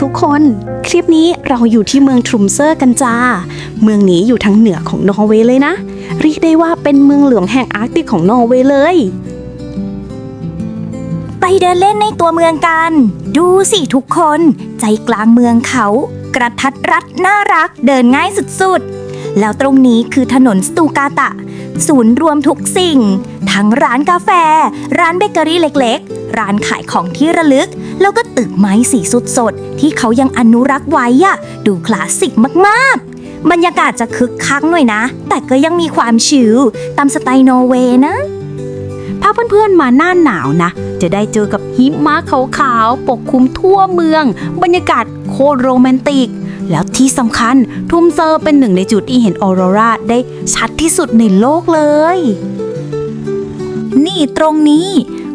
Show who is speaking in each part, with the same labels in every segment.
Speaker 1: ทุกคน คลิปนี้เราอยู่ที่เมืองทรูมเซอร์กันจ้า เมืองนี้อยู่ทางเหนือของนอร์เวย์เลยนะ เรียกได้ว่าเป็นเมืองหลวงแห่งอาร์กติกของนอร์เวย์เลย
Speaker 2: ไปเดินเล่นในตัวเมืองกัน ดูสิทุกคน ใจกลางเมืองเขา กระทัดรัดน่ารักเดินง่ายสุดๆ แล้วตรงนี้คือถนนสตูกาตะ ศูนย์รวมทุกสิ่ง ทั้งร้านกาแฟ ร้านเบเกอรี่เล็กๆ ร้านขายของที่ระลึก แล้วก็ตึกไม้สีสุดสดๆที่เขายังอนุรักษ์ไว้อะดูคลาสสิกมากๆ บรรยากาศจะคึกคักหน่อยนะ แต่ก็ยังมีความชิลตามสไตล์นอร์เวย์นะ
Speaker 1: ถ้าเพื่อนๆมาหน้าหนาวนะ จะได้เจอกับหิมะขาวๆปกคลุมทั่วเมือง บรรยากาศโคตรโรแมนติก แล้วที่สำคัญทุมเซอร์เป็นหนึ่งในจุดที่เห็นออโรราได้ชัดที่สุดในโลกเลย
Speaker 2: นี่ตรงนี้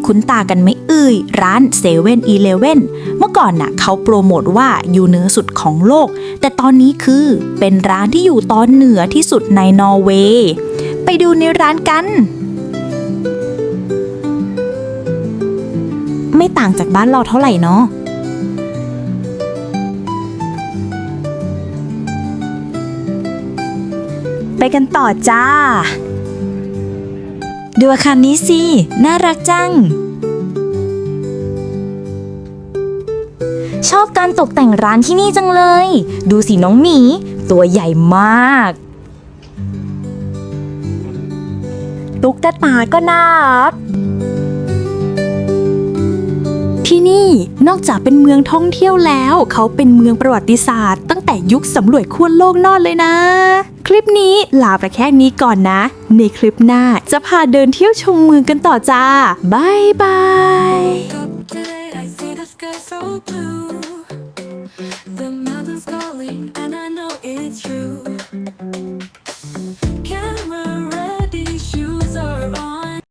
Speaker 2: คุณตากันไม่เอ่ยร้านเซเว่นอีเลเว่นเมื่อก่อนน่ะเขาโปรโมทว่าอยู่เหนือสุดของโลก แต่ตอนนี้คือเป็นร้านที่อยู่ตอนเหนือที่สุดในนอร์เวย์ไปดูในร้านกันไม่ต่างจากบ้านเราเท่าไหร่เนาะ กันต่อจ้า ดูอาคารนี้สิ น่ารักจัง ชอบการตกแต่งร้านที่นี่จังเลย ดูสิน้องหมี ตัวใหญ่มาก ตุ๊กตาก็น่ารัก
Speaker 1: ที่นี่นอกจากเป็นเมืองท่องเที่ยวแล้ว เขาเป็นเมืองประวัติศาสตร์ ตั้งแต่ยุคสำรวจขั้วโลกนอกเลยนะ คลิปนี้ลาไปแค่นี้ก่อนนะ ในคลิปหน้าจะพาเดินเที่ยวชมเมืองกันต่อจ้าบายบาย
Speaker 3: The mountain's calling, and I know it's true.